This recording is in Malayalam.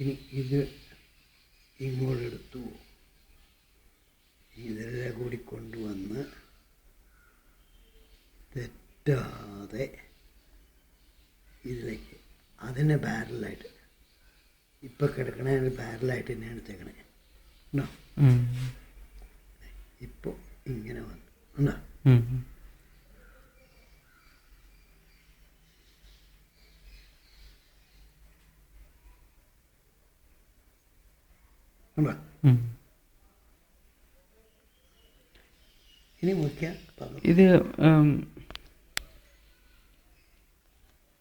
ഇനി ഇത് ഇങ്ങോട്ടെടുത്തു. ഇതെല്ലാം കൂടി കൊണ്ടുവന്ന് തെറ്റാതെ ഇതിലേക്ക് അതിനെ ബാരലായിട്ട് ഇപ്പൊ കിടക്കണ ബാരലായിട്ട് തന്നെ എടുത്തേക്കണേ. ഉണ്ടോ. ഇപ്പോൾ ഇങ്ങനെ വന്നു. ഉണ്ടോ? ഉം. ഇനി മുഖ്യ ഇത്